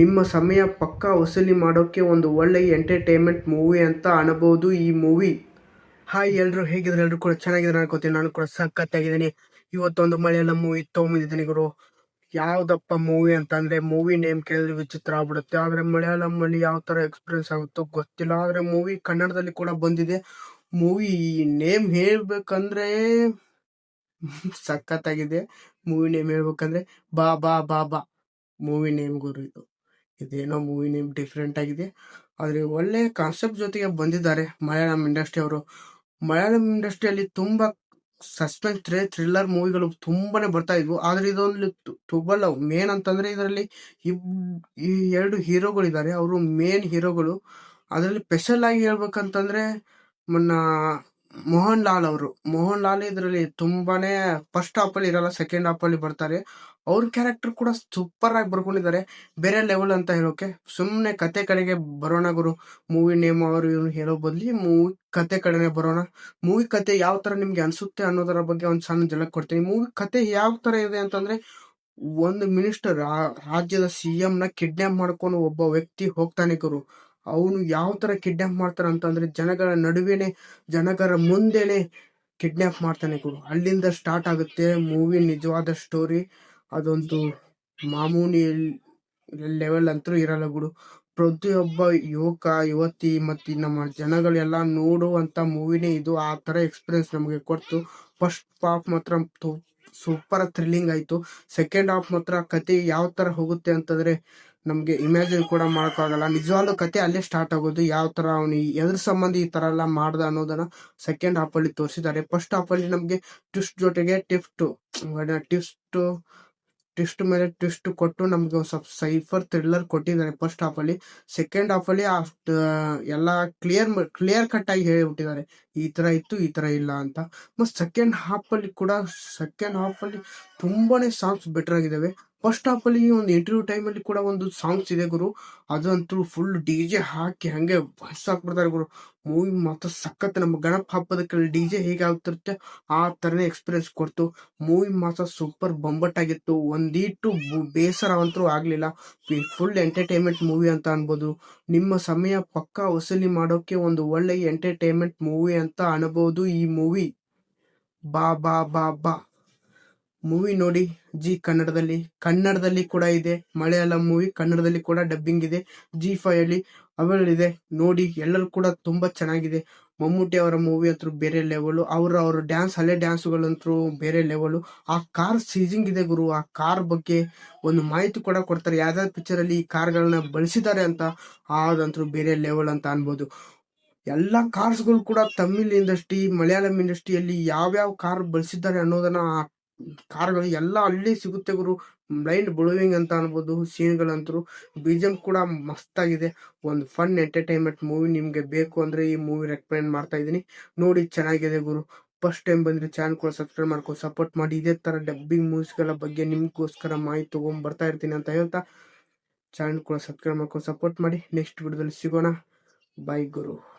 ನಿಮ್ಮ ಸಮಯ ಪಕ್ಕಾ ವಸೂಲಿ ಮಾಡೋಕೆ ಒಂದು ಒಳ್ಳೆ ಎಂಟರ್ಟೈನ್ಮೆಂಟ್ ಮೂವಿ ಅಂತ ಅನ್ಬೋದು ಈ ಮೂವಿ. ಹಾಯ್ ಎಲ್ಲರೂ ಹೇಗಿದ್ರೆ ಎಲ್ರು ಕೂಡ ಚೆನ್ನಾಗಿದ್ದಾರೆ ಅನ್ಕೋತೀನಿ. ನಾನು ಕೂಡ ಸಖತ್ತಾಗಿದ್ದೀನಿ. ಇವತ್ತೊಂದು ಮಳೆಯಲ್ಲ ಮೂವಿ ತೊಗೊಂಬಂದಿದ್ದೀನಿ ಗುರು. ಯಾವ್ದಪ್ಪ ಮೂವಿ ಅಂತಂದ್ರೆ, ಮೂವಿ ನೇಮ್ ಕೇಳಿದ್ರೆ ವಿಚಿತ್ರ ಆಗ್ಬಿಡುತ್ತೆ. ಆದ್ರೆ ಮಲಯಾಳಂ ಅಲ್ಲಿ ಯಾವ ತರ ಎಕ್ಸ್ಪೀರಿಯನ್ಸ್ ಆಗುತ್ತೋ ಗೊತ್ತಿಲ್ಲ. ಆದ್ರೆ ಮೂವಿ ಕನ್ನಡದಲ್ಲಿ ಕೂಡ ಬಂದಿದೆ. ಮೂವಿ ನೇಮ್ ಹೇಳ್ಬೇಕಂದ್ರೆ ಸಖತ್ತಾಗಿದೆ. ಮೂವಿ ನೇಮ್ ಹೇಳ್ಬೇಕಂದ್ರೆ ಬಾ ಬಾ ಬಾ ಬಾ. ಮೂವಿ ನೇಮ್ ಗುರು ಇದು. ಇದೇನೋ ಮೂವಿ ನೇಮ್ ಡಿಫ್ರೆಂಟ್ ಆಗಿದೆ. ಆದರೆ ಒಳ್ಳೆ ಕಾನ್ಸೆಪ್ಟ್ ಜೊತೆಗೆ ಬಂದಿದ್ದಾರೆ ಮಲಯಾಳಂ ಇಂಡಸ್ಟ್ರಿ ಅವರು. ಮಲಯಾಳಂ ಇಂಡಸ್ಟ್ರಿಯಲ್ಲಿ ತುಂಬ ಸಸ್ಪೆನ್ಸ್ ಥ್ರಿಲ್ಲರ್ ಮೂವಿಗಳು ತುಂಬಾನೇ ಬರ್ತಾ ಇದ್ವು. ಆದರೆ ಇದೊಂದು ಮೇನ್ ಅಂತಂದರೆ ಇದರಲ್ಲಿ ಈ ಎರಡು ಹೀರೋಗಳಿದ್ದಾರೆ ಅವರು ಮೇನ್ ಹೀರೋಗಳು ಅದರಲ್ಲಿ ಸ್ಪೆಷಲ್ ಆಗಿ ಹೇಳ್ಬೇಕಂತಂದ್ರೆ ಮೊನ್ನ ಮೋಹನ್ ಲಾಲ್ ಅವರು. ಮೋಹನ್ ಲಾಲ್ ಇದರಲ್ಲಿ ತುಂಬಾನೇ ಫಸ್ಟ್ ಹಾಫ್ ಅಲ್ಲಿ ಇರಲ್ಲ ಸೆಕೆಂಡ್ ಹಾಫ್ ಅಲ್ಲಿ ಬರ್ತಾರೆ. ಅವ್ರ ಕ್ಯಾರೆಕ್ಟರ್ ಕೂಡ ಸೂಪರ್ ಆಗಿ ಬರ್ಕೊಂಡಿದ್ದಾರೆ. ಬೇರೆ ಲೆವೆಲ್ ಅಂತ ಹೇಳೋಕೆ. ಸುಮ್ಮನೆ ಕತೆ ಕಡೆಗೆ ಬರೋಣ ಗುರು. ಮೂವಿ ನೇಮ್ ಅವರು ಇವ್ರು ಹೇಳೋ ಬದ್ಲಿ ಮೂವಿ ಕತೆ ಕಡೆನೆ ಬರೋಣ. ಮೂವಿ ಕತೆ ಯಾವ ತರ ನಿಮ್ಗೆ ಅನ್ಸುತ್ತೆ ಅನ್ನೋದರ ಬಗ್ಗೆ ಒಂದು ಸಣ್ಣ ಜಲಕ್ ಕೊಡ್ತೀನಿ. ಮೂವಿ ಕತೆ ಯಾವ ತರ ಇದೆ ಅಂತಂದ್ರೆ, ಒಂದು ಮಿನಿಸ್ಟರ್ ರಾಜ್ಯದ ಸಿಎಂ ನ ಕಿಡ್ನಾಪ್ ಮಾಡ್ಕೊಂಡು ಒಬ್ಬ ವ್ಯಕ್ತಿ ಹೋಗ್ತಾನೆ ಗುರು. ಅವನು ಯಾವ ತರ ಕಿಡ್ನಾಪ್ ಮಾಡ್ತಾನೆ ಅಂತಂದರೆ ಜನಗಳ ನಡುವೆನೆ, ಜನಗಳ ಮುಂದೆನೆ ಕಿಡ್ನಾಪ್ ಮಾಡ್ತಾನೆ ಗುರು. ಅಲ್ಲಿಂದ ಸ್ಟಾರ್ಟ್ ಆಗುತ್ತೆ ಮೂವಿ ನಿಜವಾದ ಸ್ಟೋರಿ ಅದೊಂದು ಮಾಮೂಲಿ ಲೆವೆಲ್ ಅಂತೂ ಇರಲ್ಲ ಗುರು. ಪ್ರತಿಯೊಬ್ಬ ಯುವಕ, ಯುವತಿ ಮತ್ತು ನಮ್ಮ ಜನಗಳೆಲ್ಲ ನೋಡುವಂತ ಮೂವಿನೇ ಇದು. ಆ ತರ ಎಕ್ಸ್ಪೀರಿಯನ್ಸ್ ನಮಗೆ ಕೊಡ್ತು. ಫಸ್ಟ್ ಹಾಫ್ ಮಾತ್ರ ಸೂಪರ್ ಥ್ರಿಲ್ಲಿಂಗ್ ಆಯ್ತು. ಸೆಕೆಂಡ್ ಹಾಫ್ ಮಾತ್ರ ಕತೆ ಯಾವ ತರ ಹೋಗುತ್ತೆ ಅಂತಂದ್ರೆ ನಮ್ಗೆ ಇಮ್ಯಾಜಿನ್ ಕೂಡ ಮಾಡೋಕ್ಕಾಗಲ್ಲ. ನಿಜವಾದ ಕತೆ ಅಲ್ಲೇ ಸ್ಟಾರ್ಟ್ ಆಗೋದು, ಯಾವ ಥರ ಅವನು ಎದ್ರ ಸಂಬಂಧ ಈ ಥರ ಎಲ್ಲ ಮಾಡ್ದ ಅನ್ನೋದನ್ನ ಸೆಕೆಂಡ್ ಹಾಫಲ್ಲಿ ತೋರಿಸಿದ್ದಾರೆ. ಫಸ್ಟ್ ಹಾಫಲ್ಲಿ ನಮಗೆ ಟ್ವಿಸ್ಟ್ ಜೊತೆಗೆ ಟಿಫ್ಟು ಟಿಫ್ಟು ಟ್ವಿಸ್ಟ್ ಮೇಲೆ ಟ್ವಿಸ್ಟ್ ಕೊಟ್ಟು ನಮಗೆ ಸ್ವಲ್ಪ ಸೈಫರ್ ಥ್ರಿಲ್ಲರ್ ಕೊಟ್ಟಿದ್ದಾರೆ ಫಸ್ಟ್ ಹಾಫಲ್ಲಿ ಸೆಕೆಂಡ್ ಹಾಫಲ್ಲಿ ಅಷ್ಟು ಎಲ್ಲ ಕ್ಲಿಯರ್ ಕ್ಲಿಯರ್ ಕಟ್ ಆಗಿ ಹೇಳಿಬಿಟ್ಟಿದ್ದಾರೆ. ಈ ಥರ ಇತ್ತು, ಈ ಥರ ಇಲ್ಲ ಅಂತ. ಮತ್ತು ಸೆಕೆಂಡ್ ಹಾಫಲ್ಲಿ ಕೂಡ ಸೆಕೆಂಡ್ ಹಾಫಲ್ಲಿ ತುಂಬಾ ಸಾಂಗ್ಸ್ ಬೆಟರ್ ಆಗಿದಾವೆ ಫಸ್ಟ್ ಹಾಫ್ ಅಲ್ಲಿ ಒಂದು ಇಂಟರ್ವ್ಯೂ ಟೈಮ್ ಅಲ್ಲಿ ಕೂಡ ಒಂದು ಸಾಂಗ್ಸ್ ಇದೆ ಗುರು. ಅದಂತೂ ಫುಲ್ ಡಿ ಜೆ ಹಾಕಿ ಹಂಗೆ ಹಾಕ್ಬಿಡ್ತಾರೆ ಗುರು. ಮೂವಿ ಮಾತ್ರ ಸಖತ್ ನಮ್ಮ ಗಣಪ ಹಬ್ಬದಕ್ಕೆ ಡಿ ಜೆ ಹೇಗೆ ಆಗ್ತಿರುತ್ತೆ ಆ ತರನೇ ಎಕ್ಸ್ಪೀರಿಯನ್ಸ್ ಕೊಡ್ತು. ಮೂವಿ ಮಾತ್ರ ಸೂಪರ್ ಆಗಿತ್ತು. ಒಂದೀಟು ಬೇಸರವಂತರೂ ಆಗಲಿಲ್ಲ. ಫುಲ್ ಎಂಟರ್ಟೈನ್ಮೆಂಟ್ ಮೂವಿ ಅಂತ ಅನ್ಬೋದು. ನಿಮ್ಮ ಸಮಯ ಪಕ್ಕಾ ವಸೂಲಿ ಮಾಡೋಕೆ ಒಂದು ಒಳ್ಳೆಯ ಎಂಟರ್ಟೈನ್ಮೆಂಟ್ ಮೂವಿ ಅಂತ ಅನ್ಬೋದು ಈ ಮೂವಿ ಬಾ ಬಾ ಬಾ ಬಾ. ಮೂವಿ ನೋಡಿ ಜಿ ಕನ್ನಡದಲ್ಲಿ. ಕನ್ನಡದಲ್ಲಿ ಕೂಡ ಇದೆ. ಮಲಯಾಳಂ ಮೂವಿ ಕನ್ನಡದಲ್ಲಿ ಕೂಡ ಡಬ್ಬಿಂಗ್ ಇದೆ. ಜಿ ಫೈ ಅಲ್ಲಿ ಇದೆ ನೋಡಿ, ಎಲ್ಲರೂ ಕೂಡ ತುಂಬಾ ಚೆನ್ನಾಗಿದೆ. ಮಮ್ಮೂಟಿ ಅವರ ಮೂವಿ ಅಂತೂ ಬೇರೆ ಲೆವೆಲ್ ಅವರ ಅವ್ರ ಡ್ಯಾನ್ಸ್ ಹಳೆ ಡ್ಯಾನ್ಸ್ಗಳಂತೂ ಬೇರೆ ಲೆವೆಲ್ ಆ ಕಾರ್ ಸೀಸಿಂಗ್ ಇದೆ ಗುರು. ಆ ಕಾರ್ ಬಗ್ಗೆ ಒಂದು ಮಾಹಿತಿ ಕೂಡ ಕೊಡ್ತಾರೆ. ಯಾವ್ದಾದ್ರು ಪಿಕ್ಚರ್ ಅಲ್ಲಿ ಈ ಕಾರ್ಗಳನ್ನ ಬಳಸಿದ್ದಾರೆ ಅಂತ ಅದಂತೂ ಬೇರೆ ಲೆವೆಲ್ ಅಂತ ಅನ್ಬೋದು. ಎಲ್ಲ ಕಾರ್ಸ್ಗಳು ಕೂಡ ತಮಿಳ್ ಇಂಡಸ್ಟ್ರಿ ಮಲಯಾಳಂ ಇಂಡಸ್ಟ್ರಿಯಲ್ಲಿ ಯಾವ್ಯಾವ ಕಾರ್ ಬಳಸಿದ್ದಾರೆ ಅನ್ನೋದನ್ನ ಕಾರ್ಗಳು ಎಲ್ಲ ಅಲ್ಲಿ ಸಿಗುತ್ತೆ ಗುರು. ಬ್ಲೈಂಡ್ ಬ್ಲೋವಿಂಗ್ ಅಂತ ಅನ್ಬೋದು ಸೀನ್ಗಳಂತರು ಬೀಜಂ ಕೂಡ ಮಸ್ತ್ ಆಗಿದೆ ಒಂದು ಫನ್ ಎಂಟರ್ಟೈನ್ಮೆಂಟ್ ಮೂವಿ ನಿಮ್ಗೆ ಬೇಕು ಅಂದ್ರೆ ಈ ಮೂವಿ ರೆಕಮೆಂಡ್ ಮಾಡ್ತಾ ಇದೀನಿ ನೋಡಿ, ಚೆನ್ನಾಗಿದೆ ಗುರು. ಫಸ್ಟ್ ಟೈಮ್ ಬಂದ್ರೆ ಚಾನಲ್ ಕೂಡ ಸಬ್ಸ್ಕ್ರೈಬ್ ಮಾಡ್ಕೊಂಡು ಸಪೋರ್ಟ್ ಮಾಡಿ. ಇದೇ ತರ ಡಬ್ಬಿಂಗ್ ಮೂವೀಸ್ಗಳ ಬಗ್ಗೆ ನಿಮ್ಗೋಸ್ಕರ ಮಾಹಿತಿ ತಗೊಂಡ್ ಬರ್ತಾ ಇರ್ತೀನಿ ಅಂತ ಹೇಳ್ತಾ ಚಾನಲ್ ಕೂಡ ಸಬ್ಸ್ಕ್ರೈಬ್ ಮಾಡ್ಕೊಂಡು ಸಪೋರ್ಟ್ ಮಾಡಿ. ನೆಕ್ಸ್ಟ್ ವಿಡಿಯೋದಲ್ಲಿ ಸಿಗೋಣ. ಬೈ ಗುರು.